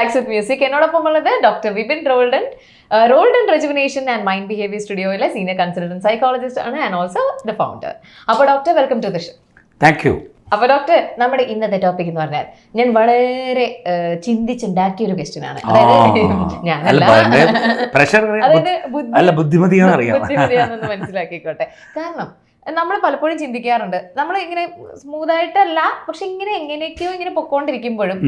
Relax വിത്ത് music എന്നോടൊപ്പം ഉള്ളത് doctor Vipin Roldan Roldan rejuvenation and mind behaviour സ്റ്റുഡിയോയിലെ senior consultant psychologist ആണ് and also the founder അപ്പോൾ doctor welcome to the show thank you അപ്പൊ doctor നമ്മുടെ ഇന്നത്തെ topic എന്ന് പറഞ്ഞാൽ ഞാൻ വളരെ ചിന്തിച്ചുണ്ടാക്കിയ ഒരു ക്വസ്റ്റ്യൻ ആണ്. അതായത് ബുദ്ധിമതിയാണെന്ന് മനസ്സിലാക്കിക്കോട്ടെ. കാരണം നമ്മൾ പലപ്പോഴും ചിന്തിക്കാറുണ്ട്. നമ്മൾ ഇങ്ങനെ സ്മൂത്ത് ആയിട്ടല്ല പക്ഷെ ഇങ്ങനെ എങ്ങനെയൊക്കെയോ ഇങ്ങനെ പൊക്കോണ്ടിരിക്കുമ്പോഴും.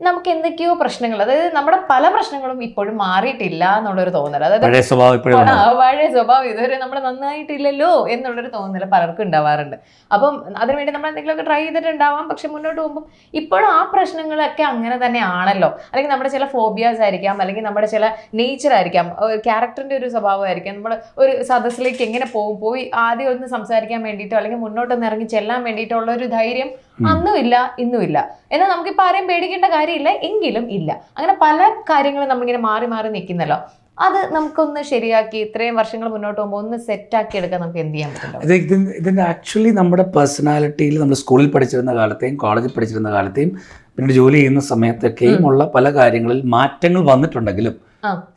നമുക്ക് എന്തൊക്കെയോ പ്രശ്നങ്ങൾ അതായത് നമ്മുടെ പല പ്രശ്നങ്ങളും ഇപ്പോഴും മാറിയിട്ടില്ല എന്നുള്ളൊരു തോന്നൽ. അതായത് പഴയ സ്വഭാവം ഇതുവരെ നമ്മൾ നന്നായിട്ടില്ലല്ലോ എന്നുള്ളൊരു തോന്നൽ പലർക്കും ഉണ്ടാവാറുണ്ട്. അപ്പം അതിനുവേണ്ടി നമ്മൾ എന്തെങ്കിലുമൊക്കെ ട്രൈ ചെയ്തിട്ടുണ്ടാവാം പക്ഷെ മുന്നോട്ട് പോകുമ്പോൾ ഇപ്പോഴും ആ പ്രശ്നങ്ങളൊക്കെ അങ്ങനെ തന്നെ ആണല്ലോ. അല്ലെങ്കിൽ നമ്മുടെ ചില ഫോബിയാസ് ആയിരിക്കാം അല്ലെങ്കിൽ നമ്മുടെ ചില നേച്ചർ ആയിരിക്കാം ഒരു ക്യാരക്ടറിന്റെ ഒരു സ്വഭാവമായിരിക്കാം. നമ്മൾ ഒരു സദസ്സിലേക്ക് എങ്ങനെ പോകും പോയി ആദ്യം ഒന്ന് സംസാരിക്കാൻ വേണ്ടിയിട്ടോ അല്ലെങ്കിൽ മുന്നോട്ടൊന്ന് ഇറങ്ങി ചെല്ലാൻ വേണ്ടിയിട്ടോ ഉള്ള ഒരു ധൈര്യം അന്നും ഇല്ല ഇന്നും ഇല്ല എന്നാൽ നമുക്കിപ്പോൾ ആരെയും പേടിക്കേണ്ട കാര്യമില്ല എങ്കിലും ഇല്ല. അങ്ങനെ പല കാര്യങ്ങളും നമ്മളിങ്ങനെ മാറി മാറി നിൽക്കുന്നല്ലോ. അത് നമുക്കൊന്ന് ശരിയാക്കി ഇത്രയും വർഷങ്ങൾ മുന്നോട്ട് പോകുമ്പോൾ ഒന്ന് സെറ്റാക്കി എടുക്കാൻ നമുക്ക് എന്ത് ചെയ്യാൻ പറ്റും? ഇത് ഇതിന്റെ ആക്ച്വലി നമ്മുടെ പേഴ്സണാലിറ്റിയിൽ നമ്മൾ സ്കൂളിൽ പഠിച്ചിരുന്ന കാലത്തെയും കോളേജിൽ പഠിച്ചിരുന്ന കാലത്തെയും പിന്നീട് ജോലി ചെയ്യുന്ന സമയത്തൊക്കെയും ഉള്ള പല കാര്യങ്ങളിൽ മാറ്റങ്ങൾ വന്നിട്ടുണ്ടെങ്കിലും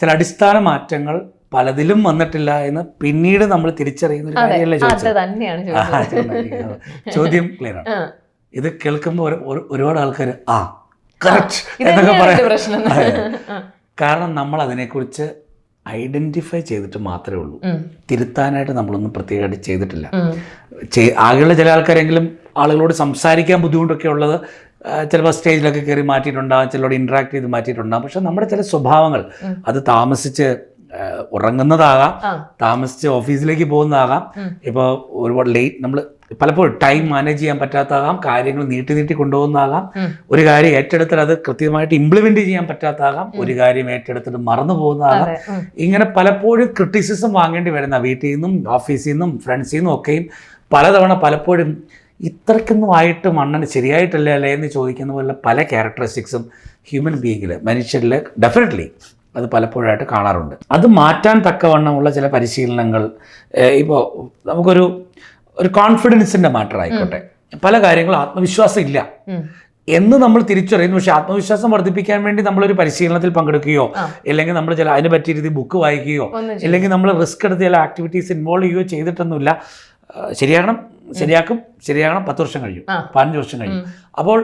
ചില അടിസ്ഥാന മാറ്റങ്ങൾ പലതിലും വന്നിട്ടില്ല എന്ന് പിന്നീട് നമ്മൾ തിരിച്ചറിയുന്ന ഒരു കാര്യമല്ലേ ചോദിച്ചത്? ചോദ്യം ക്ലിയർ ആണ്. ഇത് കേൾക്കുമ്പോൾ ഒരു- ഒരു- ഒരുപാട് ആൾക്കാർ ആ കറക്റ്റ് എന്നൊക്കെ പറയാം. പ്രശ്നം. കാരണം നമ്മൾ അതിനെക്കുറിച്ച് ഐഡന്റിഫൈ ചെയ്തിട്ട് മാത്രമേ ഉള്ളൂ. തിരുത്താനായിട്ട് നമ്മളൊന്നും പ്രത്യേകമായിട്ട് ചെയ്തിട്ടില്ല. ആകെയുള്ള ചില ആൾക്കാരെങ്കിലും ആളുകളോട് സംസാരിക്കാൻ ബുദ്ധിമുട്ടൊക്കെ ഉള്ളത് ചിലപ്പോൾ സ്റ്റേജിലൊക്കെ കയറി മാറ്റിയിട്ടുണ്ടാകും ചിലരോട് ഇൻട്രാക്ട് ചെയ്ത് മാറ്റിയിട്ടുണ്ടാകും പക്ഷെ നമ്മുടെ ചില സ്വഭാവങ്ങൾ അത് താമസിച്ച് ഉറങ്ങുന്നതാകാം താമസിച്ച് ഓഫീസിലേക്ക് പോകുന്നതാകാം. ഇപ്പോൾ ഒരുപാട് ലേറ്റ് നമ്മൾ പലപ്പോഴും ടൈം മാനേജ് ചെയ്യാൻ പറ്റാത്തതാകാം കാര്യങ്ങൾ നീട്ടി നീട്ടി കൊണ്ടുപോകുന്നതാകാം. ഒരു കാര്യം ഏറ്റെടുത്താൽ അത് കൃത്യമായിട്ട് ഇംപ്ലിമെന്റ് ചെയ്യാൻ പറ്റാത്താകാം ഒരു കാര്യം ഏറ്റെടുത്തിട്ട് മറന്നു പോകുന്നതാകാം. ഇങ്ങനെ പലപ്പോഴും ക്രിറ്റിസിസം വാങ്ങേണ്ടി വരുന്ന വീട്ടിൽ നിന്നും ഓഫീസിൽ നിന്നും ഫ്രണ്ട്സിൽ നിന്നും ഒക്കെയും പലതവണ പലപ്പോഴും ഇത്രയ്ക്കൊന്നും ആയിട്ട് മണ്ണന് ശരിയായിട്ടല്ലേ അല്ലേ എന്ന് ചോദിക്കുന്ന പോലെ പല ക്യാരക്ടറിസ്റ്റിക്സും ഹ്യൂമൻ ബീയിങ്ങിൽ മനുഷ്യരിൽ ഡെഫിനറ്റ്ലി അത് പലപ്പോഴായിട്ട് കാണാറുണ്ട്. അത് മാറ്റാൻ തക്കവണ്ണമുള്ള ചില പരിശീലനങ്ങൾ ഇപ്പോൾ നമുക്കൊരു ഒരു കോൺഫിഡൻസിന്റെ മാറ്റർ ആയിക്കോട്ടെ. പല കാര്യങ്ങളും ആത്മവിശ്വാസം ഇല്ല. എന്ന് നമ്മൾ തിരിച്ചറിയുന്നു. പക്ഷെ ആത്മവിശ്വാസം വർദ്ധിപ്പിക്കാൻ വേണ്ടി നമ്മളൊരു പരിശീലനത്തിൽ പങ്കെടുക്കുകയോ അല്ലെങ്കിൽ നമ്മൾ ചില അതിനെ പറ്റിയ രീതി ബുക്ക് വായിക്കുകയോ അല്ലെങ്കിൽ നമ്മൾ റിസ്ക് എടുത്ത് ചില ആക്ടിവിറ്റീസ് ഇൻവോൾവ് ചെയ്യുകയോ ചെയ്തിട്ടൊന്നുമില്ല. ആ, ശരിയാകണം. ശരിയാക്കും ശരിയാകണം പത്ത് വർഷം കഴിയും. പതിനഞ്ച് വർഷം കഴിയും. അപ്പോൾ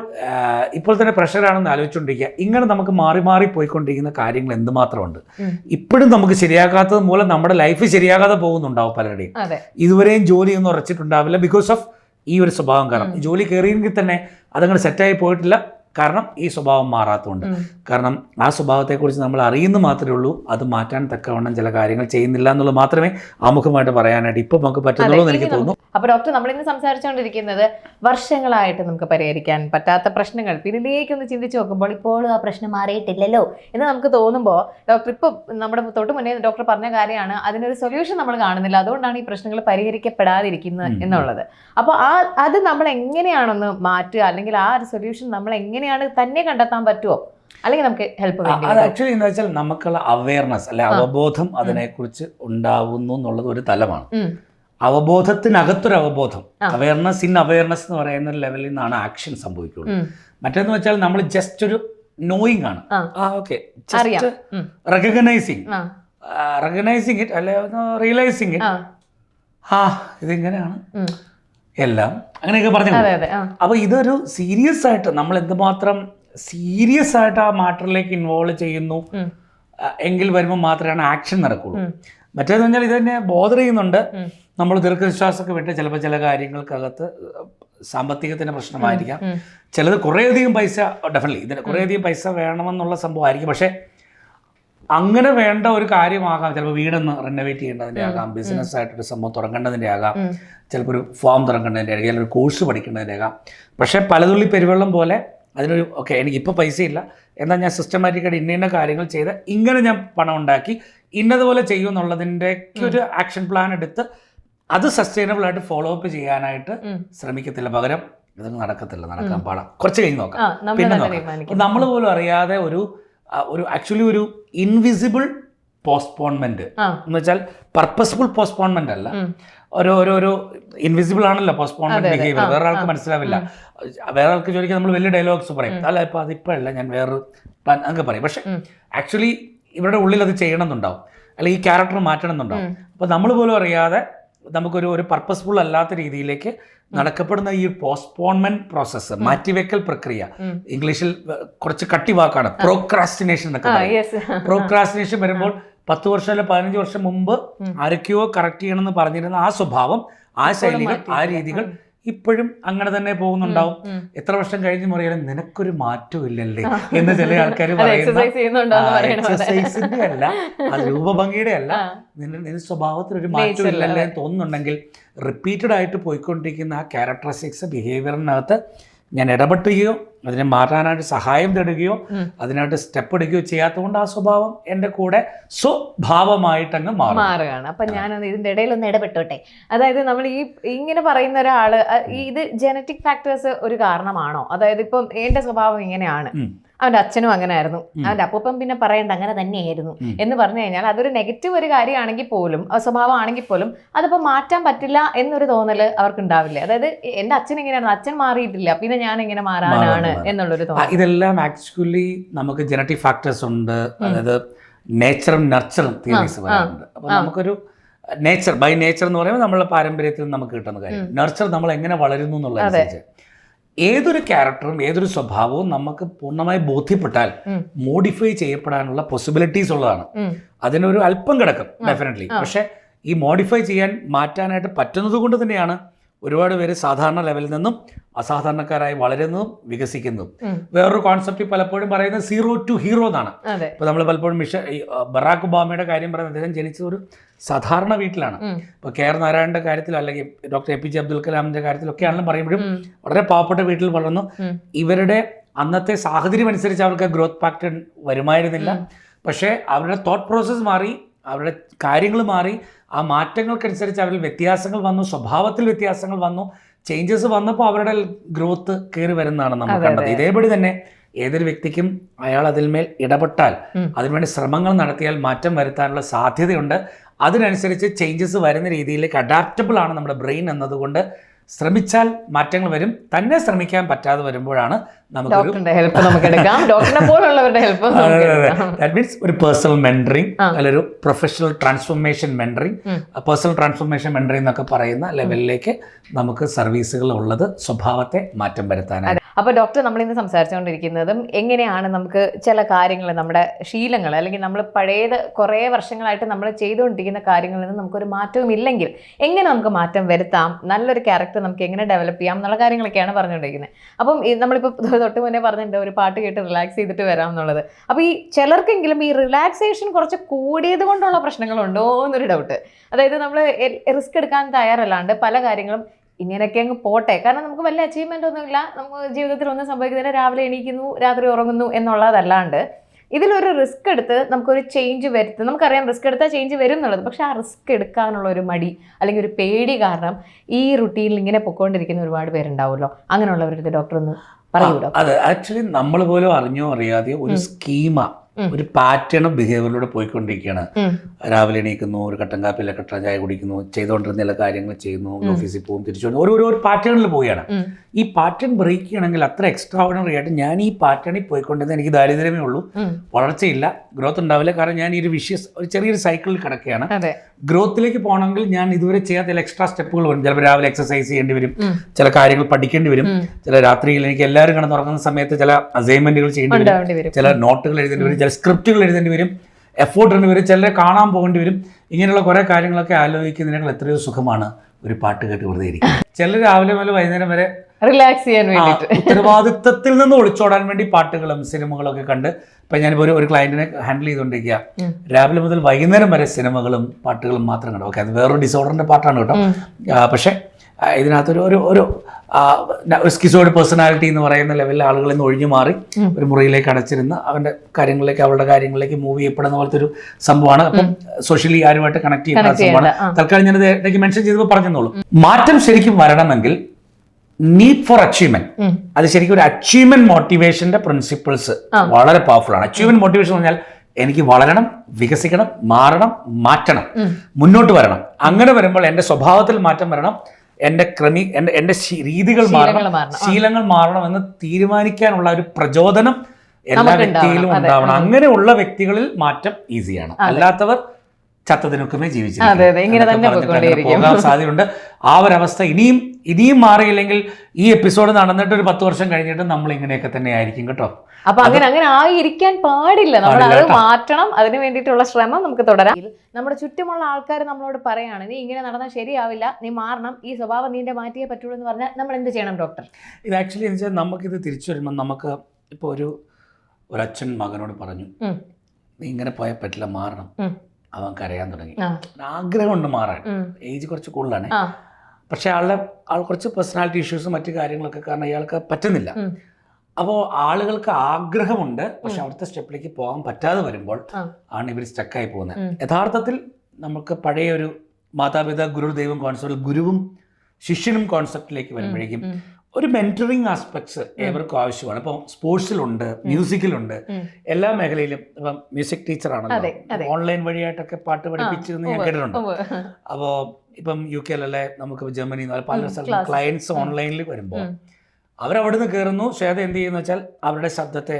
ഇപ്പോൾ തന്നെ പ്രഷറാണെന്ന് ആലോചിച്ചുകൊണ്ടിരിക്കുക. ഇങ്ങനെ നമുക്ക് മാറി മാറി പോയിക്കൊണ്ടിരിക്കുന്ന കാര്യങ്ങൾ എന്തുമാത്രമുണ്ട്. ഇപ്പോഴും നമുക്ക് ശരിയാകാത്തത് മൂലം നമ്മുടെ ലൈഫ് ശരിയാകാതെ പോകുന്നുണ്ടാവും പലരുടെയും. ഇതുവരെയും ജോലിയൊന്നും ഉറച്ചിട്ടുണ്ടാവില്ല ബിക്കോസ് ഓഫ് ഈ ഒരു സ്വഭാവം കാരണം. ഈ ജോലി കയറിയെങ്കിൽ തന്നെ അതങ്ങനെ സെറ്റായി പോയിട്ടില്ല. കാരണം ഈ സ്വഭാവം മാറാത്തതുകൊണ്ട് കാരണം ആ സ്വഭാവത്തെക്കുറിച്ച് നമ്മൾ അറിയുന്നു മാത്രമേ ഉള്ളൂ. അത് മാറ്റാൻ തക്കവണ്ണം ചില കാര്യങ്ങൾ ചെയ്യുന്നില്ല എന്നുള്ളത് മാത്രമേ ആമുഖമായിട്ട് പറയാനായിട്ട് ഇപ്പം നമുക്ക് പറ്റുന്നുള്ളൂ എന്ന് എനിക്ക് തോന്നുന്നു. അപ്പോൾ ഡോക്ടർ നമ്മൾ ഇന്ന് സംസാരിച്ചുകൊണ്ടിരിക്കുന്നത് വർഷങ്ങളായിട്ട് നമുക്ക് പരിഹരിക്കാൻ പറ്റാത്ത പ്രശ്നങ്ങൾ. പിന്നിലേക്കൊന്ന് ചിന്തിച്ചു നോക്കുമ്പോൾ ഇപ്പോഴും ആ പ്രശ്നം മാറിയിട്ടില്ലല്ലോ എന്ന് നമുക്ക് തോന്നുമ്പോൾ ഡോക്ടർ ഇപ്പം നമ്മുടെ തൊട്ട് മുന്നേ ഡോക്ടർ പറഞ്ഞ കാര്യമാണ് അതിനൊരു സൊല്യൂഷൻ നമ്മൾ കാണുന്നില്ല. അതുകൊണ്ടാണ് ഈ പ്രശ്നങ്ങൾ പരിഹരിക്കപ്പെടാതിരിക്കുന്നത് എന്നുള്ളത്. അപ്പോൾ ആ അത് നമ്മൾ എങ്ങനെയാണൊന്ന് മാറ്റുക? അല്ലെങ്കിൽ ആ ഒരു സൊല്യൂഷൻ നമ്മൾ എങ്ങനെയാണ് തന്നെ കണ്ടെത്താൻ പറ്റുമോ അല്ലെങ്കിൽ നമുക്ക് ഹെൽപ്പ് അത് ആക്ച്വലി എന്താ വെച്ചാൽ നമുക്കുള്ള അവയർനെസ് അല്ലെ അവബോധം അതിനെക്കുറിച്ച് ഉണ്ടാവുന്നു എന്നുള്ളത് ഒരു തലമാണ്. അവബോധത്തിനകത്തൊരു അവബോധം. അവയർനെസ് ഇൻ അവയർനെസ് എന്ന് പറയുന്ന ലെവലിൽ നിന്നാണ് ആക്ഷൻ സംഭവിക്കുള്ളൂ. മറ്റേന്ന് വെച്ചാൽ നമ്മൾ ജസ്റ്റ് ഒരു നോയിങ് ആണ്. ആ. ആ ഓക്കെ അറിയാം. റെക്കഗ്നൈസിങ് റെക്കഗ്നൈസിങ് ഇറ്റ് അല്ലെ റിയലൈസിങ് ഇറ്റ് ആ. ഇതിങ്ങനെയാണ്. എല്ലാം അങ്ങനെയൊക്കെ പറഞ്ഞു അപ്പൊ ഇതൊരു സീരിയസ് ആയിട്ട് നമ്മൾ എന്തുമാത്രം സീരിയസ് ആയിട്ട് ആ മാറ്ററിലേക്ക് ഇൻവോൾവ് ചെയ്യുന്നു എങ്കിൽ വരുമ്പോൾ മാത്രമാണ് ആക്ഷൻ നടക്കുള്ളൂ. മറ്റേന്ന് പറഞ്ഞാൽ ഇത് തന്നെ ബോധർ ചെയ്യുന്നുണ്ട്. നമ്മൾ ദീർഘവിശ്വാസമൊക്കെ വിട്ട് ചിലപ്പോൾ ചില കാര്യങ്ങൾക്കകത്ത് സാമ്പത്തികത്തിന്റെ പ്രശ്നമായിരിക്കാം. ചിലത് കുറേയധികം പൈസ ഡെഫിനറ്റ്ലി ഇതിന് കുറേയധികം പൈസ വേണമെന്നുള്ള സംഭവമായിരിക്കും. പക്ഷേ അങ്ങനെ വേണ്ട ഒരു കാര്യമാകാം. ചിലപ്പോൾ വീടൊന്ന് റിനോവേറ്റ് ചെയ്യേണ്ടതിന്റെ ആകാം ബിസിനസ് ആയിട്ടൊരു സംഭവം തുടങ്ങേണ്ടതിന്റെ ആകാം ചിലപ്പോൾ ഒരു ഫോം തുടങ്ങേണ്ടതിന്റെ ആകാം അല്ലെങ്കിൽ ഒരു കോഴ്സ് പഠിക്കേണ്ടതിന്റെ ആകാം പക്ഷേ പലതുള്ളി പെരുവെള്ളം പോലെ അതിനൊരു ഓക്കെ എനിക്ക് ഇപ്പോൾ ഇല്ല എന്നാൽ ഞാൻ സിസ്റ്റമാറ്റിക്കായിട്ട് ഇന്ന ഇന്ന കാര്യങ്ങൾ ചെയ്ത് ഇങ്ങനെ ഞാൻ പണം ഉണ്ടാക്കി ഇന്നതുപോലെ ചെയ്യും എന്നുള്ളതിന്റെ ഒരു ആക്ഷൻ പ്ലാൻ എടുത്ത് അത് സസ്റ്റൈനബിൾ ആയിട്ട് ഫോളോ അപ്പ് ചെയ്യാനായിട്ട്. ശ്രമിക്കത്തില്ല. പകരം ഇതൊന്നും നടക്കത്തില്ല. നടക്കാൻ പാടാം. കുറച്ച് കഴിഞ്ഞ് നോക്കാം. പിന്നെ നോക്കാം. നമ്മൾ പോലും അറിയാതെ ഒരു ഒരു ആക്ച്വലി ഒരു ഇൻവിസിബിൾ പോസ്റ്റ്പോൺമെന്റ് എന്ന് വെച്ചാൽ പർപ്പസ്ഫുൾ പോസ്റ്റ്പോൺമെന്റ് അല്ല. ഒരു ഒരു ഒരു ഇൻവിസിബിൾ ആണല്ലോ പോസ്റ്റ്പോൺമെന്റ്. ബിഹേവിയർ വേറെ ആൾക്ക് മനസ്സിലാവില്ല. വേറെ ആൾക്ക് ചോദിക്കാൻ നമ്മൾ വലിയ ഡയലോഗ്സ് പറയും. അല്ല ഇപ്പൊ അതിപ്പോഴല്ല ഞാൻ വേറെ പ്ലാൻ അങ്ങ് പറയും. പക്ഷെ ആക്ച്വലി ഇവരുടെ ഉള്ളിൽ അത് ചെയ്യണമെന്നുണ്ടാവും. അല്ലെങ്കിൽ ഈ ക്യാരക്ടർ മാറ്റണമെന്നുണ്ടാവും. അപ്പൊ നമ്മൾ പോലും അറിയാതെ നമുക്കൊരു ഒരു പർപ്പസ്ഫുൾ അല്ലാത്ത രീതിയിലേക്ക് നടക്കപ്പെടുന്ന ഈ പോസ്റ്റ്പോൺമെന്റ് പ്രോസസ്സ് മാറ്റിവെക്കൽ പ്രക്രിയ ഇംഗ്ലീഷിൽ കുറച്ച് കട്ടിവാക്കാണ് പ്രോക്രാസ്റ്റിനേഷൻ എന്നൊക്കെ പ്രോക്രാസ്റ്റിനേഷൻ വരുമ്പോൾ പത്ത് വർഷം അല്ല പതിനഞ്ച് വർഷം മുമ്പ് ആരൊക്കെയോ കറക്റ്റ് ചെയ്യണമെന്ന് പറഞ്ഞിരുന്ന ആ സ്വഭാവം ആ ശൈലികൾ ആ രീതികൾ ഇപ്പോഴും അങ്ങനെ തന്നെ പോകുന്നുണ്ടാവും എത്ര വർഷം കഴിഞ്ഞ് പറയാലും നിനക്കൊരു മാറ്റവും ഇല്ലല്ലേ എന്ന് ചില ആൾക്കാർ പറയുന്നത് പറയുന്ന. എക്സസൈസിന്റെ അല്ല അത് രൂപഭംഗിയുടെ അല്ല. നിന്റെ സ്വഭാവത്തിൽ ഒരു ഇല്ലല്ലേ എന്ന് തോന്നുന്നുണ്ടെങ്കിൽ റിപ്പീറ്റഡ് ആയിട്ട് പോയിക്കൊണ്ടിരിക്കുന്ന ആ ക്യാരക്ടറിസ്റ്റിക്സ് ബിഹേവിയറിനകത്ത് ഞാൻ ഇടപെട്ടുകയോ അതിനെ മാറ്റാനായിട്ട് സഹായം തേടുകയോ. അതിനായിട്ട് സ്റ്റെപ്പ് എടുക്കുകയോ ചെയ്യാത്തതുകൊണ്ട് ആ സ്വഭാവം എന്റെ കൂടെ സ്വഭാവമായിട്ട് അങ്ങ് മാറുകയാണ്. അപ്പൊ ഞാനൊന്ന് ഇതിന്റെ ഇടയിൽ ഒന്ന് ഇടപെട്ടോട്ടെ. അതായത് നമ്മൾ ഈ ഇങ്ങനെ പറയുന്ന ഒരാൾ ഇത് ജനറ്റിക് ഫാക്ടേഴ്സ് ഒരു കാരണമാണോ? അതായത് ഇപ്പം എന്റെ സ്വഭാവം ഇങ്ങനെയാണ്. ഉം. അച്ഛനും അങ്ങനെ ആയിരുന്നു അവന്റെ അപ്പൂപ്പൻ പിന്നെ പറയണ്ട അങ്ങനെ തന്നെയായിരുന്നു. എന്ന് പറഞ്ഞു കഴിഞ്ഞാൽ അതൊരു നെഗറ്റീവ് ഒരു കാര്യമാണെങ്കിൽ പോലും ആ സ്വഭാവം ആണെങ്കിൽ പോലും അതിപ്പോൾ മാറ്റാൻ പറ്റില്ല എന്നൊരു തോന്നൽ അവർക്ക് ഉണ്ടാവില്ല അതായത് എന്റെ അച്ഛൻ ഇങ്ങനെയാണ് അച്ഛൻ മാറിയിട്ടില്ല പിന്നെ ഞാൻ എങ്ങനെ മാറാനാണ് എന്നുള്ളൊരു തോന്നൽ ഇതെല്ലാം ആക്ച്വലി നമുക്ക് ജനറ്റിക് ഫാക്ടേഴ്സ് ഉണ്ട്. അതായത് നേച്ചറും നർച്ചറും തിയറീസ് അപ്പോൾ നമുക്കൊരു നേച്ചർ ബൈ നേച്ചർ എന്ന് പറയുമ്പോൾ നമ്മളെ പാരമ്പര്യത്തിൽ നമുക്ക് കിട്ടുന്ന കാര്യം. നർച്ചർ നമ്മൾ എങ്ങനെ വളരുന്നു എന്നുള്ളതനുസരിച്ച് ഏതൊരു ക്യാരക്ടറും ഏതൊരു സ്വഭാവവും നമുക്ക് പൂർണമായി ബോധ്യപ്പെട്ടാൽ മോഡിഫൈ ചെയ്യപ്പെടാനുള്ള പോസിബിലിറ്റീസ് ഉള്ളതാണ്. അതിനൊരു അല്പം കിടക്കും ഡെഫിനറ്റ്ലി പക്ഷെ ഈ മോഡിഫൈ ചെയ്യാൻ മാറ്റാനായിട്ട് പറ്റുന്നത് കൊണ്ട് തന്നെയാണ് ഒരുപാട് പേര് സാധാരണ ലെവലിൽ നിന്നും അസാധാരണക്കാരായി വളരുന്നതും വികസിക്കുന്നതും. വേറൊരു കോൺസെപ്റ്റ് പലപ്പോഴും പറയുന്നത് സീറോ ടു ഹീറോ എന്നാണ്. ഇപ്പൊ ഇപ്പോൾ നമ്മൾ പലപ്പോഴും മിഷ ബറാക്ക് ഒബാമയുടെ കാര്യം പറയുന്നത് അദ്ദേഹം ജനിച്ചത് ഒരു സാധാരണ വീട്ടിലാണ്. ഇപ്പൊ ഇപ്പോൾ കെ ആർ നാരായണന്റെ കാര്യത്തിൽ അല്ലെങ്കിൽ doctor A P J Abdul കലാമിന്റെ കാര്യത്തിലൊക്കെ ആണെങ്കിലും പറയുമ്പോഴും വളരെ പാവപ്പെട്ട വീട്ടിൽ വളർന്നു. ഇവരുടെ അന്നത്തെ സാഹചര്യം അനുസരിച്ച് അവർക്ക് ഗ്രോത്ത് പാറ്റേൺ വരുമായിരുന്നില്ല. പക്ഷേ അവരുടെ തോട്ട് പ്രോസസ്സ് മാറി അവരുടെ കാര്യങ്ങൾ മാറി ആ മാറ്റങ്ങൾക്കനുസരിച്ച് അവരിൽ വ്യത്യാസങ്ങൾ വന്നു സ്വഭാവത്തിൽ വ്യത്യാസങ്ങൾ വന്നു. ചേഞ്ചസ് വന്നപ്പോൾ അവരുടെ ഗ്രോത്ത് കയറി വരുന്നതാണ് നമ്മൾ കണ്ടത്. ഇതേപടി തന്നെ ഏതൊരു വ്യക്തിക്കും അയാൾ അതിന്മേൽ ഇടപെട്ടാൽ. അതിനുവേണ്ടി ശ്രമങ്ങൾ നടത്തിയാൽ മാറ്റം വരുത്താനുള്ള സാധ്യതയുണ്ട്. അതിനനുസരിച്ച് ചേഞ്ചസ് വരുന്ന രീതിയിലേക്ക് അഡാപ്റ്റബിൾ ആണ് നമ്മുടെ ബ്രെയിൻ എന്നതുകൊണ്ട്. ശ്രമിച്ചാൽ മാറ്റങ്ങൾ വരും. തന്നെ ശ്രമിക്കാൻ പറ്റാതെ വരുമ്പോഴാണ് ഡോക്ടറിന്റെ ഹെൽപ്പ് നമുക്ക് എടുക്കാം. ഡോക്ടറിനെ പോലുള്ളവരുടെ ഹെൽപ്പ് ദാറ്റ് മീൻസ് ഒരു പേഴ്സണൽ മെന്ററിങ്. അല്ലെങ്കിൽ ഒരു പ്രൊഫഷണൽ ട്രാൻസ്ഫോർമേഷൻ മെന്ററിങ് ഉം. പേഴ്സണൽ ട്രാൻസ്ഫോർമേഷൻ മെന്ററിംഗ് എന്നൊക്കെ പറയുന്ന ലെവലിലേക്ക് നമുക്ക് സർവീസുകൾ ഉള്ളത് സ്വഭാവത്തെ മാറ്റം വരുത്താനാണ് അപ്പോൾ അപ്പൊ ഡോക്ടർ നമ്മൾ ഇന്ന് സംസാരിച്ചുകൊണ്ടിരിക്കുന്നതും എങ്ങനെയാണ് നമുക്ക് ചില കാര്യങ്ങൾ നമ്മുടെ ശീലങ്ങൾ അല്ലെങ്കിൽ നമ്മൾ പഴയത് കുറേ വർഷങ്ങളായിട്ട് നമ്മൾ ചെയ്തുകൊണ്ടിരിക്കുന്ന കാര്യങ്ങളിൽ നിന്ന് നമുക്കൊരു മാറ്റവും ഇല്ലെങ്കിൽ എങ്ങനെ നമുക്ക് മാറ്റം വരുത്താം? നല്ലൊരു ക്യാരക്ടർ നമുക്ക് എങ്ങനെ ഡെവലപ്പ് ചെയ്യാം? എന്നുള്ള കാര്യങ്ങളൊക്കെയാണ് പറഞ്ഞുകൊണ്ടിരിക്കുന്നത്. അപ്പം നമ്മളിപ്പോൾ തൊട്ട് മുന്നേ പറഞ്ഞിട്ടുണ്ട് ഒരു പാട്ട് കേട്ട് റിലാക്സ് ചെയ്തിട്ട് വരാം എന്നുള്ളത് അപ്പോൾ ഈ ചിലർക്കെങ്കിലും ഈ റിലാക്സേഷൻ കുറച്ച് കൂടിയത് കൊണ്ടുള്ള പ്രശ്നങ്ങളുണ്ടോ എന്നൊരു ഡൗട്ട് അതായത് നമ്മൾ റിസ്ക് എടുക്കാൻ തയ്യാറല്ലാണ്ട് പല കാര്യങ്ങളും ഇങ്ങനെയൊക്കെ അങ്ങ് പോട്ടെ. കാരണം നമുക്ക് വലിയ അച്ചീവ്മെന്റ് ഒന്നുമില്ല. നമുക്ക് ജീവിതത്തിൽ ഒന്നും സംഭവിക്കുന്നില്ല. രാവിലെ എണീക്കുന്നു രാത്രി ഉറങ്ങുന്നു എന്നുള്ളതല്ലാണ്ട് ഇതിലൊരു റിസ്ക് എടുത്ത് നമുക്കൊരു ചേഞ്ച് വരുത്തും. നമുക്കറിയാം റിസ്ക് എടുത്താൽ ചേഞ്ച് വരും എന്നുള്ളത്. പക്ഷേ ആ റിസ്ക് എടുക്കാനുള്ള ഒരു മടി അല്ലെങ്കിൽ ഒരു പേടി കാരണം ഈ റുട്ടീനിൽ ഇങ്ങനെ പൊക്കോണ്ടിരിക്കുന്ന ഒരുപാട് പേരുണ്ടാവുമല്ലോ. അങ്ങനെയുള്ളവരുടെ ഡോക്ടർ ഒന്ന് പറയൂടോ അത് ആക്ച്വലി നമ്മൾ പോലും അറിഞ്ഞോ അറിയാതെ ഒരു സ്കീമ. ഒരു പാറ്റേൺ ഓഫ് ബിഹേവിയറിലൂടെ പോയിക്കൊണ്ടിരിക്കുകയാണ് രാവിലെ എണീക്കുന്നു ഒരു കട്ടൻ കാപ്പിയിലെ കട്ടൻ ചായ കുടിക്കുന്നു ചെയ്തുകൊണ്ടിരുന്ന ചില കാര്യങ്ങൾ ചെയ്യുന്നു ഓഫീസിൽ പോകും തിരിച്ചു വരും. ഓരോ ഓരോ പാറ്റേണിൽ പോവുകയാണ്. ഈ പാറ്റേൺ ബ്രേക്ക് ചെയ്യണമെങ്കിൽ അത്ര എക്സ്ട്രാ ഓർഡിനറി ആയിട്ട് ഞാൻ ഈ പാറ്റേണിൽ പോയിക്കൊണ്ടിരുന്ന എനിക്ക് ദാരിദ്ര്യമേ ഉള്ളൂ. വളർച്ചയില്ല. ഗ്രോത്ത് ഉണ്ടാവില്ല. കാരണം ഞാൻ ഈ ഒരു വിഷ്യസ് ഒരു ചെറിയൊരു സൈക്കിളിൽ കിടക്കുകയാണ്. ഗ്രോത്തിലേക്ക് പോകണമെങ്കിൽ ഞാൻ ഇതുവരെ ചെയ്യാത്ത ചില എക്സ്ട്രാ സ്റ്റെപ്പുകൾ വരും. ചിലപ്പോൾ രാവിലെ എക്സസൈസ് ചെയ്യേണ്ടി വരും. ചില കാര്യങ്ങൾ പഠിക്കേണ്ടി വരും. ചില രാത്രിയിൽ എനിക്ക് എല്ലാവരും കിടന്നുറങ്ങുന്ന സമയത്ത് ചില അസൈൻമെന്റുകൾ ചെയ്യേണ്ടി വരും. ചില നോട്ടുകൾ എഴുതേണ്ടി വരും. ചില സ്ക്രിപ്റ്റുകൾ എഴുതേണ്ടി വരും എഫോർട്ട് ഇടേണ്ടി വരും ചിലരെ കാണാൻ പോകേണ്ടി വരും. ഇങ്ങനെയുള്ള കുറേ കാര്യങ്ങളൊക്കെ ആലോചിക്കുന്നതിനേക്കാൾ എത്രയോ സുഖമാണ് ഒരു പാട്ട് കേട്ട് വെറുതെ ഇരിക്കും ചിലർ രാവിലെ മുതൽ വൈകുന്നേരം വരെ റിലാക്സ് ചെയ്യാൻ വേണ്ടിയിട്ട്. ഉത്തരവാദിത്തത്തിൽ നിന്ന് ഒളിച്ചോടാൻ വേണ്ടി പാട്ടുകളും സിനിമകളും ഒക്കെ കണ്ട് ഇപ്പം ഞാനിപ്പോൾ ഒരു ഒരു ക്ലയന്റിനെ ഹാൻഡിൽ ചെയ്തുകൊണ്ടിരിക്കുക. രാവിലെ മുതൽ വൈകുന്നേരം വരെ സിനിമകളും പാട്ടുകളും മാത്രം കണ്ടു. ഓക്കെ അത് വേറൊരു ഡിസോർഡറിന്റെ പാട്ടാണ് കേട്ടോ. പക്ഷേ ഇതിനകത്തൊരു ഒരു ഒരു സ്കിസോഡ് പേഴ്സണാലിറ്റി എന്ന് പറയുന്ന ലെവലിൽ ആളുകളിൽ നിന്ന് ഒഴിഞ്ഞു മാറി. ഒരു മുറിയിലേക്ക് അടച്ചിരുന്ന് അവന്റെ കാര്യങ്ങളിലേക്ക് അവളുടെ കാര്യങ്ങളിലേക്ക് മൂവ് ചെയ്യപ്പെടുന്ന പോലത്തെ ഒരു സംഭവമാണ്. അപ്പം സോഷ്യലി ആരുമായിട്ട് കണക്ട് ചെയ്യുന്ന സംഭവമാണ്. തൽക്കാലം ഞാൻ ഇടയ്ക്ക് മെൻഷൻ ചെയ്തപ്പോൾ പറഞ്ഞെന്നുള്ളൂ മാറ്റം ശരിക്കും വരണമെങ്കിൽ നീഡ് ഫോർ അച്ചീവ്മെന്റ് അത് ശരിക്കും ഒരു അച്ചീവ്മെന്റ് മോട്ടിവേഷന്റെ പ്രിൻസിപ്പിൾസ് വളരെ പവർഫുൾ ആണ്. അച്ചീവ്മെന്റ് മോട്ടിവേഷൻ എന്ന് പറഞ്ഞാൽ എനിക്ക് വളരണം വികസിക്കണം മാറണം മാറ്റണം മുന്നോട്ട് വരണം. അങ്ങനെ വരുമ്പോൾ എന്റെ സ്വഭാവത്തിൽ മാറ്റം വരണം എന്റെ ക്രമി എന്റെ എന്റെ രീതികൾ മാറണം ശീലങ്ങൾ മാറണം. എന്ന് തീരുമാനിക്കാനുള്ള ഒരു പ്രചോദനം എല്ലാ വ്യക്തിയിലും. ഉണ്ടാവണം. അങ്ങനെയുള്ള വ്യക്തികളിൽ മാറ്റം ഈസിയാണ് അല്ലാത്തവർ ചത്തതിനൊക്കുമേ അങ്ങനെ പോകാൻ സാധ്യതയുണ്ട്. ആ ഒരവസ്ഥ ഇനിയും ഇനിയും മാറിയില്ലെങ്കിൽ ഈ എപ്പിസോഡ് നടന്നിട്ട് ഒരു പത്ത് വർഷം കഴിഞ്ഞിട്ട് നമ്മൾ ഇങ്ങനെയൊക്കെ തന്നെ ആയിരിക്കും കേട്ടോ. അപ്പൊ അങ്ങനെ അങ്ങനെ ആയിരിക്കാൻ പാടില്ല. നമ്മൾ അത് മാറ്റണം. അതിന് വേണ്ടിയിട്ടുള്ള ശ്രമം നമുക്ക് തുടരാം. നമ്മുടെ ചുറ്റുമുള്ള ആൾക്കാർ നമ്മളോട് പറയാണ് നീ ഇങ്ങനെ നടന്നാൽ ശരിയാവില്ല. നീ മാറണം. ഈ സ്വഭാവം നീന്റെ മാറ്റിയേ പറ്റുള്ളൂ എന്ന് പറഞ്ഞാൽ നമ്മൾ എന്ത് ചെയ്യണം ഡോക്ടർ ഇത് ആക്ച്വലി എന്ന് വെച്ചാൽ നമുക്കിത് തിരിച്ചു വരുമ്പോൾ നമുക്ക് ഇപ്പോൾ ഒരു ഒരു അച്ഛൻ മകനോട് പറഞ്ഞു നീ ഇങ്ങനെ പോയാൽ പറ്റില്ല മാറണം. അവൻ കരയാൻ തുടങ്ങി ആ. ആഗ്രഹമുണ്ട് മാറാൻ. ഏജ് കുറച്ച് കൂടുതലാണ് പക്ഷെ ആളുടെ ആൾ കുറച്ച് പേഴ്സണാലിറ്റി ഇഷ്യൂസും മറ്റു കാര്യങ്ങളൊക്കെ കാരണം ഇയാൾക്ക് പറ്റുന്നില്ല. അപ്പോൾ ആളുകൾക്ക് ആഗ്രഹമുണ്ട് പക്ഷെ അവിടുത്തെ സ്റ്റെപ്പിലേക്ക് പോകാൻ പറ്റാതെ വരുമ്പോൾ ആണ് ഇവർ സ്റ്റക്കായി പോകുന്നത്. യഥാർത്ഥത്തിൽ നമുക്ക് പഴയ ഒരു മാതാപിതാ ഗുരു ദൈവം കോൺസെപ്റ്റിൽ ഗുരുവും ശിഷ്യനും കോൺസെപ്റ്റിലേക്ക് വരുമ്പോഴേക്കും. ഒരു മെന്ററിങ് ആസ്പെക്ട്സ് ഏവർക്കും ആവശ്യമാണ്. ഇപ്പം സ്പോർട്സിലുണ്ട് മ്യൂസിക്കിലുണ്ട് എല്ലാ മേഖലയിലും ഇപ്പം മ്യൂസിക് ടീച്ചറാണ് ഓൺലൈൻ വഴിയായിട്ടൊക്കെ പാട്ട് പഠിപ്പിച്ചെന്ന് ഞാൻ കേട്ടിട്ടുണ്ട്. അപ്പോൾ ഇപ്പം യു കെയിലല്ലേ നമുക്ക് ജർമ്മനി പല സ്ഥലത്തും ക്ലയൻസ് ഓൺലൈനിൽ വരുമ്പോൾ അവരവിടെ അവരവിടുന്ന് കയറുന്നു ശ്വേത എന്ത് ചെയ്യുന്നു വെച്ചാൽ അവരുടെ ശബ്ദത്തെ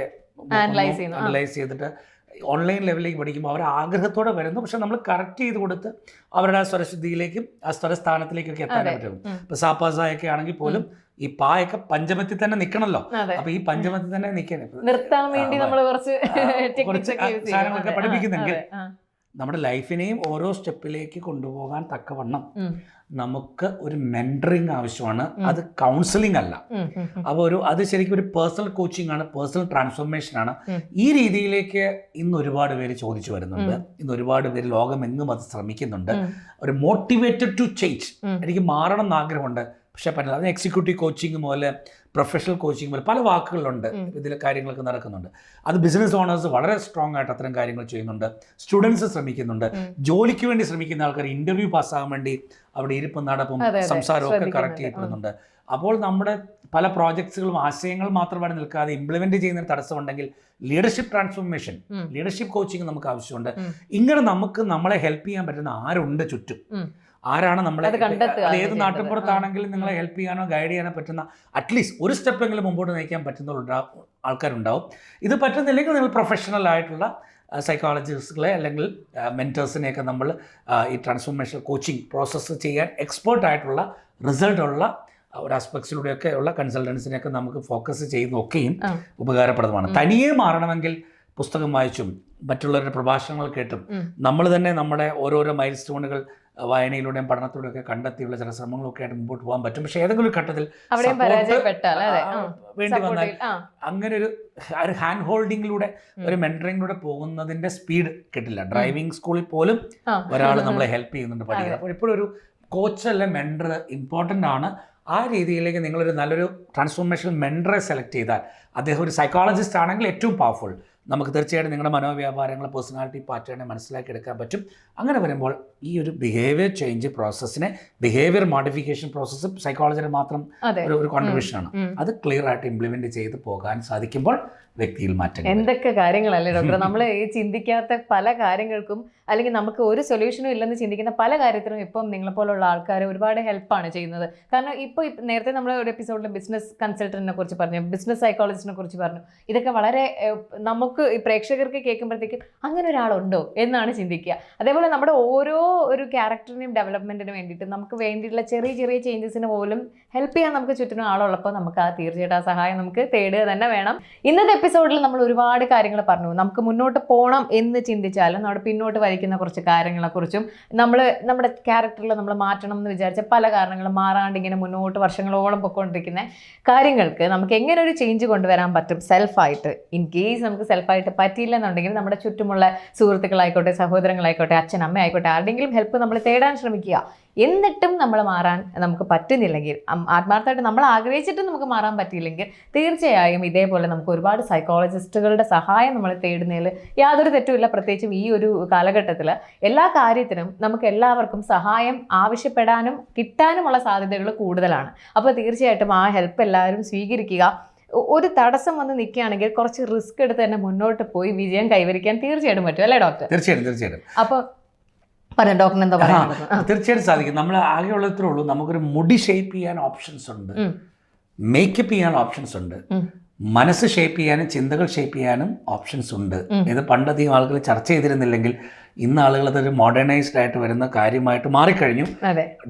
അനലൈസ് ചെയ്തിട്ട് ഓൺലൈൻ ലെവലിലേക്ക് പഠിക്കുമ്പോൾ അവർ ആഗ്രഹത്തോടെ വരുന്നു. പക്ഷെ നമ്മൾ കറക്റ്റ് ചെയ്ത് കൊടുത്ത് അവരുടെ ആ സ്വരശുദ്ധിയിലേക്കും ആ സ്വരസ്ഥാനത്തിലേക്കൊക്കെ എത്താൻ. പറ്റും. ഇപ്പൊ സാപ്പാസായൊക്കെ ആണെങ്കിൽ പോലും ഈ പായൊക്കെ പഞ്ചമത്തിൽ തന്നെ നിക്കണല്ലോ. അപ്പൊ ഈ പഞ്ചമത്തിൽ തന്നെ നിൽക്കാൻ നിർത്താൻ വേണ്ടി നമ്മൾ കുറച്ച് കുറച്ച് സാധനങ്ങളൊക്കെ പഠിപ്പിക്കുന്നെങ്കിൽ നമ്മുടെ ലൈഫിനെയും ഓരോ സ്റ്റെപ്പിലേക്ക് കൊണ്ടുപോകാൻ തക്കവണ്ണം നമുക്ക് ഒരു മെന്ററിങ് ആവശ്യമാണ്. അത് കൗൺസിലിംഗ് അല്ല. അപ്പോൾ ഒരു അത് ശരിക്കും ഒരു പേഴ്സണൽ കോച്ചിങ് ആണ് പേഴ്സണൽ ട്രാൻസ്ഫോർമേഷൻ ആണ്. ഈ രീതിയിലേക്ക് ഇന്ന് ഒരുപാട് പേര് ചോദിച്ചു വരുന്നുണ്ട്. ഇന്ന് ഒരുപാട് പേര് ലോകമെങ്ങും അത് ശ്രമിക്കുന്നുണ്ട്. ഒരു മോട്ടിവേറ്റഡ് ടു ചേഞ്ച് എനിക്ക് മാറണം എന്ന് ആഗ്രഹമുണ്ട്. പക്ഷേ പറ്റില്ല. അതിന് എക്സിക്യൂട്ടീവ് കോച്ചിങ് പോലെ പ്രൊഫഷണൽ കോച്ചിങ് പോലെ പല വാക്കുകളുണ്ട്. ഇതിൽ കാര്യങ്ങളൊക്കെ നടക്കുന്നുണ്ട്. അത് ബിസിനസ് ഓണേഴ്സ് വളരെ സ്ട്രോങ് ആയിട്ട് അത്തരം കാര്യങ്ങൾ ചെയ്യുന്നുണ്ട്. സ്റ്റുഡൻസ് ശ്രമിക്കുന്നുണ്ട്. ജോലിക്ക് വേണ്ടി ശ്രമിക്കുന്ന ആൾക്കാർ ഇന്റർവ്യൂ പാസ്സാകാൻ വേണ്ടി അവിടെ ഇരിപ്പും നടപ്പും. സംസാരവും ഒക്കെ കറക്റ്റ് ചെയ്യപ്പെടുന്നുണ്ട്. അപ്പോൾ നമ്മുടെ പല പ്രോജക്ട്സുകളും ആശയങ്ങൾ മാത്രമാണ് നിൽക്കാതെ ഇംപ്ലിമെന്റ് ചെയ്യുന്നതിന് തടസ്സമുണ്ടെങ്കിൽ ലീഡർഷിപ്പ് ട്രാൻസ്ഫോർമേഷൻ ലീഡർഷിപ്പ് കോച്ചിങ് നമുക്ക് ആവശ്യമുണ്ട്. ഇങ്ങനെ നമുക്ക് നമ്മളെ ഹെൽപ്പ് ചെയ്യാൻ പറ്റുന്ന ആരുണ്ട് ചുറ്റും. ആരാണ് നമ്മളെ ഏത് നാട്ടിൻപുറത്താണെങ്കിലും നിങ്ങളെ. ഹെൽപ്പ് ചെയ്യാനോ ഗൈഡ് ചെയ്യാനോ പറ്റുന്ന അറ്റ്ലീസ്റ്റ് ഒരു സ്റ്റെപ്പെങ്കിലും മുമ്പോട്ട് നയിക്കാൻ പറ്റുന്ന ആൾക്കാരുണ്ടാവും ഇത് പറ്റുന്നില്ലെങ്കിൽ നിങ്ങൾ പ്രൊഫഷണൽ ആയിട്ടുള്ള സൈക്കോളജിസ്റ്റുകളെ അല്ലെങ്കിൽ മെന്റേഴ്സിനെയൊക്കെ നമ്മൾ ഈ ട്രാൻസ്ഫോർമേഷൻ കോച്ചിങ് പ്രോസസ്സ് ചെയ്യാൻ എക്സ്പേർട്ട് ആയിട്ടുള്ള റിസൾട്ട് ഉള്ള ഒരു ആസ്പെക്ട്സിലൂടെയൊക്കെ ഉള്ള കൺസൾട്ടൻസിനെയൊക്കെ നമുക്ക് ഫോക്കസ് ചെയ്യുന്നൊക്കെയും. ഉപകാരപ്രദമാണ്. തനിയെ മാറണമെങ്കിൽ പുസ്തകം വായിച്ചും മറ്റുള്ളവരുടെ പ്രഭാഷണങ്ങൾ കേട്ടും. നമ്മൾ തന്നെ നമ്മുടെ ഓരോരോ മൈൽ സ്റ്റോണുകൾ വായനയിലൂടെയും പഠനത്തിലൂടെ ഒക്കെ കണ്ടെത്തിയുള്ള ചില ശ്രമങ്ങളൊക്കെ ആയിട്ട് മുമ്പോട്ട് പോകാൻ പറ്റും പക്ഷേ ഏതെങ്കിലും ഒരു ഘട്ടത്തിൽ. വേണ്ടി വന്നാൽ. അങ്ങനെ ഒരു ഒരു ഹാൻഡ് ഹോൾഡിങ്ങിലൂടെ. ഒരു മെന്ററിങ്ങിലൂടെ പോകുന്നതിന്റെ സ്പീഡ് കിട്ടില്ല ഡ്രൈവിംഗ് സ്കൂളിൽ പോലും. ഒരാൾ നമ്മളെ ഹെൽപ്പ് ചെയ്യുന്നുണ്ട് പഠിക്കാൻ അപ്പോൾ ഇപ്പോഴൊരു കോച്ച് അല്ലെ മെന്റർ ഇമ്പോർട്ടന്റ് ആണ് ആ രീതിയിലേക്ക് നിങ്ങളൊരു നല്ലൊരു ട്രാൻസ്ഫോർമേഷൻ മെന്ററെ സെലക്ട് ചെയ്താൽ അദ്ദേഹം ഒരു സൈക്കോളജിസ്റ്റ് ആണെങ്കിൽ ഏറ്റവും പവർഫുൾ നമുക്ക് തീർച്ചയായിട്ടും നിങ്ങളുടെ മനോവ്യാപാരങ്ങൾ പേഴ്സണാലിറ്റി പാറ്റേണെ മനസ്സിലാക്കി എടുക്കാൻ പറ്റും. അങ്ങനെ വരുമ്പോൾ ഈ ഒരു ബിഹേവിയർ ചേഞ്ച് പ്രോസസ്സിനെ ബിഹേവിയർ മോഡിഫിക്കേഷൻ പ്രോസസ്സ് സൈക്കോളജിയുടെ മാത്രം ഒരു ഒരു കോൺട്രിബ്യൂഷനാണ്. അത് ക്ലിയർ ആയിട്ട് ഇംപ്ലിമെന്റ് ചെയ്ത് പോകാൻ സാധിക്കുമ്പോൾ വ്യക്തിയിൽ മാറ്റം എന്തൊക്കെ കാര്യങ്ങളല്ലേ ഡോക്ടർ നമ്മൾ ഈ ചിന്തിക്കാത്ത പല കാര്യങ്ങൾക്കും അല്ലെങ്കിൽ നമുക്ക് ഒരു സൊല്യൂഷനും ഇല്ലെന്ന് ചിന്തിക്കുന്ന പല കാര്യത്തിനും ഇപ്പം നിങ്ങളെപ്പോലുള്ള ആൾക്കാർ ഒരുപാട് ഹെൽപ്പാണ് ചെയ്യുന്നത്. കാരണം ഇപ്പോൾ നേരത്തെ നമ്മൾ ഒരു എപ്പിസോഡിൽ ബിസിനസ് കൺസൾട്ടന്റിനെ കുറിച്ച് പറഞ്ഞു ബിസിനസ് സൈക്കോളജിസ്റ്റിനെ കുറിച്ച് പറഞ്ഞു. ഇതൊക്കെ വളരെ നമുക്ക് ഈ പ്രേക്ഷകർക്ക് കേൾക്കുമ്പോഴത്തേക്കും അങ്ങനെ ഒരാളുണ്ടോ എന്നാണ് ചിന്തിക്കുക. അതേപോലെ നമ്മുടെ ഓരോ ഒരു ക്യാരക്ടറിനെയും ഡെവലപ്മെന്റിന് വേണ്ടിയിട്ട് നമുക്ക് വേണ്ടിയിട്ടുള്ള ചെറിയ ചെറിയ ചേഞ്ചസിന് പോലും ഹെൽപ്പ് ചെയ്യാൻ നമുക്ക് ചുറ്റിനും ആളുള്ളപ്പോൾ നമുക്ക് ആ തീർച്ചയായിട്ടും ആ സഹായം നമുക്ക് തേടുക തന്നെ വേണം. ഇന്നത്തെ എപ്പിസോഡിൽ നമ്മൾ ഒരുപാട് കാര്യങ്ങൾ പറഞ്ഞു. നമുക്ക് മുന്നോട്ട് പോകണം എന്ന് ചിന്തിച്ചാലും നമ്മുടെ പിന്നോട്ട് വലിക്കുന്ന കുറച്ച് കാര്യങ്ങളെക്കുറിച്ചും നമ്മൾ നമ്മുടെ ക്യാരക്ടറിൽ നമ്മൾ മാറ്റണം എന്ന് വിചാരിച്ച പല കാരണങ്ങളും മാറാണ്ട് ഇങ്ങനെ മുന്നോട്ട് വർഷങ്ങളോളം പൊയ്ക്കൊണ്ടിരിക്കുന്ന കാര്യങ്ങൾക്ക് നമുക്ക് എങ്ങനെ ഒരു ചേഞ്ച് കൊണ്ടുവരാൻ പറ്റും? സെൽഫായിട്ട് ഇൻ കേസ് നമുക്ക് സെൽഫായിട്ട് പറ്റിയില്ലെന്നുണ്ടെങ്കിൽ നമ്മുടെ ചുറ്റുമുള്ള സുഹൃത്തുക്കളായിക്കോട്ടെ സഹോദരങ്ങളായിക്കോട്ടെ അച്ഛൻ അമ്മ ആയിക്കോട്ടെ ആരുടെങ്കിലും ഹെൽപ്പ് നമ്മൾ തേടാൻ ശ്രമിക്കുക. എന്നിട്ടും നമ്മൾ മാറാൻ നമുക്ക് പറ്റുന്നില്ലെങ്കിൽ ആത്മാർത്ഥമായിട്ട് നമ്മൾ ആഗ്രഹിച്ചിട്ടും നമുക്ക് മാറാൻ പറ്റിയില്ലെങ്കിൽ തീർച്ചയായും ഇതേപോലെ നമുക്ക് ഒരുപാട് സൈക്കോളജിസ്റ്റുകളുടെ സഹായം നമ്മൾ തേടുന്നതിൽ യാതൊരു തെറ്റുമില്ല. പ്രത്യേകിച്ചും ഈ ഒരു കാലഘട്ടത്തിൽ എല്ലാ കാര്യത്തിനും നമുക്ക് എല്ലാവർക്കും സഹായം ആവശ്യപ്പെടാനും കിട്ടാനുമുള്ള സാധ്യതകൾ കൂടുതലാണ്. അപ്പോൾ തീർച്ചയായിട്ടും ആ ഹെൽപ്പ് എല്ലാവരും സ്വീകരിക്കുക. ഒരു തടസ്സം വന്ന് നിൽക്കുകയാണെങ്കിൽ കുറച്ച് റിസ്ക് എടുത്ത് തന്നെ മുന്നോട്ട് പോയി വിജയം കൈവരിക്കാൻ തീർച്ചയായിട്ടും പറ്റും. അല്ലേ ഡോക്ടർ തീർച്ചയായിട്ടും തീർച്ചയായിട്ടും. അപ്പൊ പറയാം ഡോക്ടർ എന്താ ആ. തീർച്ചയായിട്ടും സാധിക്കും. നമ്മൾ ആകെ ഉള്ളത്രേ ഉള്ളൂ. നമുക്കൊരു മുടി ഷേപ്പ് ചെയ്യാൻ ഓപ്ഷൻസ് ഉണ്ട്. മേക്കപ്പ് ചെയ്യാൻ ഓപ്ഷൻസ് ഉണ്ട്. മനസ്സ് ഷേപ്പ് ചെയ്യാനും ചിന്തകൾ ഷേപ്പ് ചെയ്യാനും ഓപ്ഷൻസ് ഉണ്ട്. ഇത് പണ്ടധികം ആളുകൾ ചർച്ച ചെയ്തിരുന്നില്ലെങ്കിൽ ഇന്ന് ആളുകൾ അതൊരു മോഡേണൈസ്ഡ് ആയിട്ട് വരുന്ന കാര്യമായിട്ട് മാറിക്കഴിഞ്ഞു.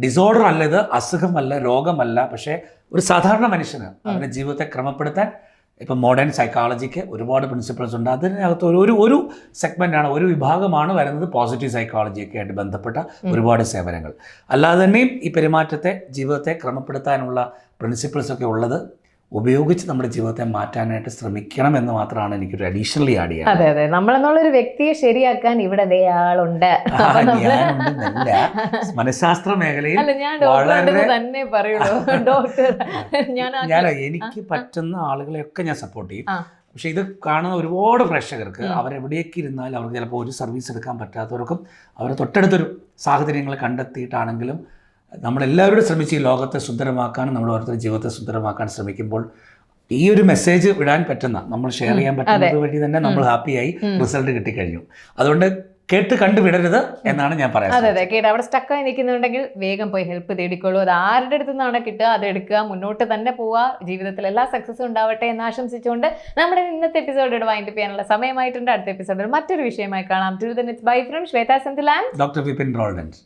ഡിസോർഡർ അല്ല ഇത് അസുഖമല്ല രോഗമല്ല. പക്ഷേ ഒരു സാധാരണ മനുഷ്യന് അവരുടെ ജീവിതത്തെ ക്രമപ്പെടുത്താൻ ഇപ്പം മോഡേൺ സൈക്കോളജിക്ക് ഒരുപാട് പ്രിൻസിപ്പിൾസ് ഉണ്ട്. അതിനകത്ത് ഒരു ഒരു ഒരു സെഗ്മെന്റാണ് ഒരു വിഭാഗമാണ് വരുന്നത് പോസിറ്റീവ് സൈക്കോളജിയൊക്കെ ആയിട്ട് ബന്ധപ്പെട്ട ഒരുപാട് സേവനങ്ങൾ. അല്ലാതെ തന്നെയും ഈ പെരുമാറ്റത്തെ ജീവിതത്തെ ക്രമപ്പെടുത്താനുള്ള പ്രിൻസിപ്പിൾസ് ഒക്കെ ഉള്ളത് ഉപയോഗിച്ച് നമ്മുടെ ജീവിതത്തെ മാറ്റാനായിട്ട് ശ്രമിക്കണം എന്ന് മാത്രമാണ് എനിക്കൊരു അഡീഷണലി ആഡ് ചെയ്യാൻ അതെ അതെ. നമ്മളെന്നുള്ളൊരു വ്യക്തിയെ ശരിയാക്കാൻ ഇവിടെ ആളുണ്ട്. മനഃശാസ്ത്ര മേഖലയിൽ തന്നെ പറയുള്ളൂ. ഡോക്ടർ ഞാൻ എനിക്ക് പറ്റുന്ന ആളുകളെയൊക്കെ ഞാൻ സപ്പോർട്ട് ചെയ്യും. പക്ഷേ പക്ഷെ ഇത് കാണുന്ന ഒരുപാട് പ്രേക്ഷകർക്ക് അവരെവിടെയൊക്കെ ഇരുന്നാലും അവർക്ക് ചിലപ്പോൾ ഒരു സർവീസ് എടുക്കാൻ പറ്റാത്തവർക്കും അവരെ തൊട്ടടുത്തൊരു സാഹചര്യങ്ങൾ കണ്ടെത്തിയിട്ടാണെങ്കിലും നമ്മളെല്ലാവരും ശ്രമിച്ച് ഈ ലോകത്തെ സുന്ദരമാക്കാനും നമ്മുടെ ഓരോരുത്തരുടെ ജീവിതത്തെ സുന്ദരമാക്കാൻ ശ്രമിക്കുമ്പോൾ ഈ ഒരു മെസ്സേജ് വിടാൻ പറ്റുന്ന നമ്മൾ ഷെയർ ചെയ്യാൻ പറ്റുന്നത് വഴി തന്നെ നമ്മൾ ഹാപ്പിയായി റിസൾട്ട് കിട്ടിക്കഴിഞ്ഞു. അതുകൊണ്ട് കേട്ട് കണ്ടു വിടരുത് എന്നാണ് ഞാൻ പറയുന്നത് അതെ അതെ. കേട്ട് അവിടെ സ്റ്റക്കായി നിൽക്കുന്നുണ്ടെങ്കിൽ വേഗം പോയി ഹെൽപ്പ് തേടിക്കോളൂ. അത് ആരുടെ അടുത്ത് നിന്നാണ് കിട്ടുക അത് എടുക്കുക മുന്നോട്ട് തന്നെ പോവുക. ജീവിതത്തിൽ എല്ലാ സക്സസും ഉണ്ടാവട്ടെ എന്ന് ആശംസിച്ചുകൊണ്ട് നമ്മുടെ ഇന്നത്തെ എപ്പിസോഡോട് വൈൻഡ് ചെയ്യാനുള്ള സമയമായിട്ടുണ്ട്. അടുത്ത എപ്പിസോഡിൽ മറ്റൊരു വിഷയമായി കാണാം. To the bye from Shweta Senthil and doctor Vipin Roldans